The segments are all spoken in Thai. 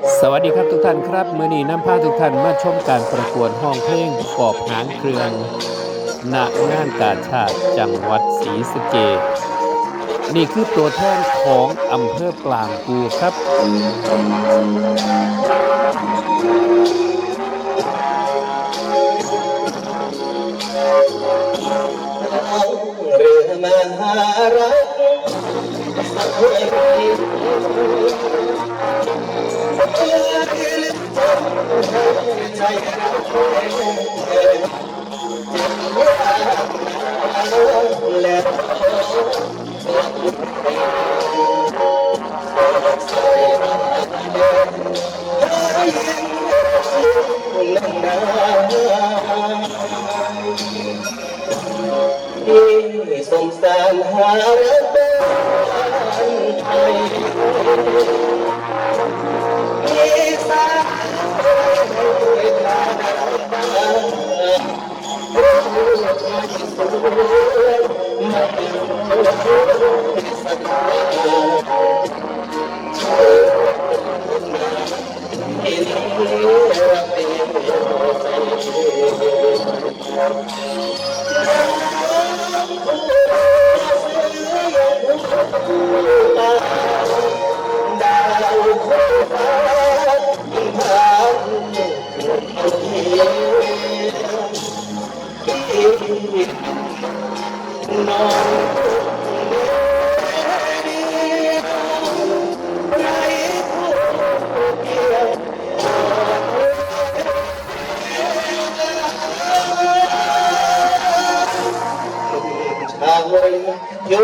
สวัสดีครับทุกท่านครับเมื่อนี้นำพาทุกท่านมาชมการประกวดห้องเพลงปอบหางเครืองณงานกาชาติจังหวัดศรีสะเกษนี่คือตัวแทนของอำเภอปลางกูครับ เรือมหารัก สมสารหารักบ้านไทย เอ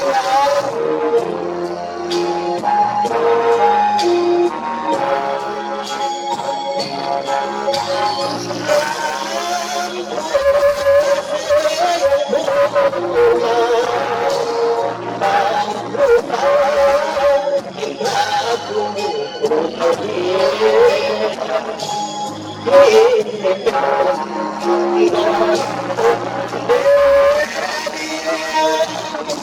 สีย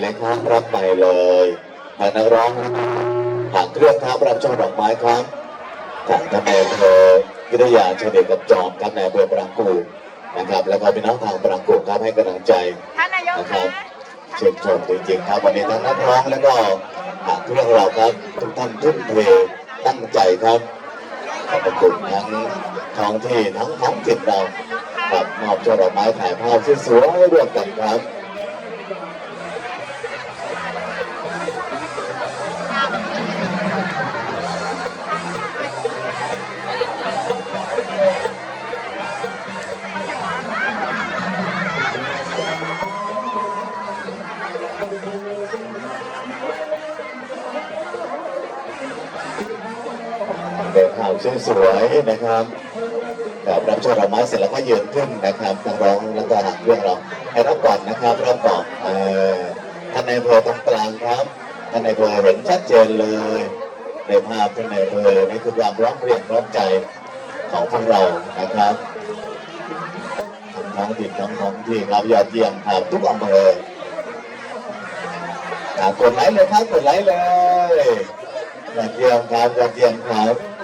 เลยครับรับใหม่เลยทางนักร้องหางเครื่องครับรับช่อดอกไม้ครับทางทนายอำเภอวิทยาเฉลิมกับจอมครับนายอำเภอปรางกู นะครับ แล้วก็พี่น้องทางปรางกูครับให้กำลังใจท่านนายกนะคคะรับชื่นชมจริงๆครับวันนี้ทั้งนักร้องแล้วก็หางเครื่องเราครับทุกท่านทุ่มเทตั้งใจครับขอบพระคุณทั้งท้องที่ทั้งท้องถิ่นเราครับมอบช่อดอกไม้ถ่ายภาพสวยๆร่วมกันครับ เป็นข่าวสวยๆนะครับกับรับช่อดอกไม้เสร็จแล้วก็ยืนขึ้นนะครับนักร้องแล้วก็หางเรื่องเราให้รับก่อนนะครับรับก่อนเออท่านในายเภอตรงกลางครับท่านในายเภอเห็นชัดเจนเลยในภาพท่านในายเภอนี่คือความร้องเรียนร้องใจของพวกเรานะครับทั้งท้องถิ่นทั้งท้องที่เรายอดเยี่ยมครับทุกอำเภอกดไลค์เลยครับกดไลค์เลยยอดเยี่ยมครับยอดเยี่ยมครับ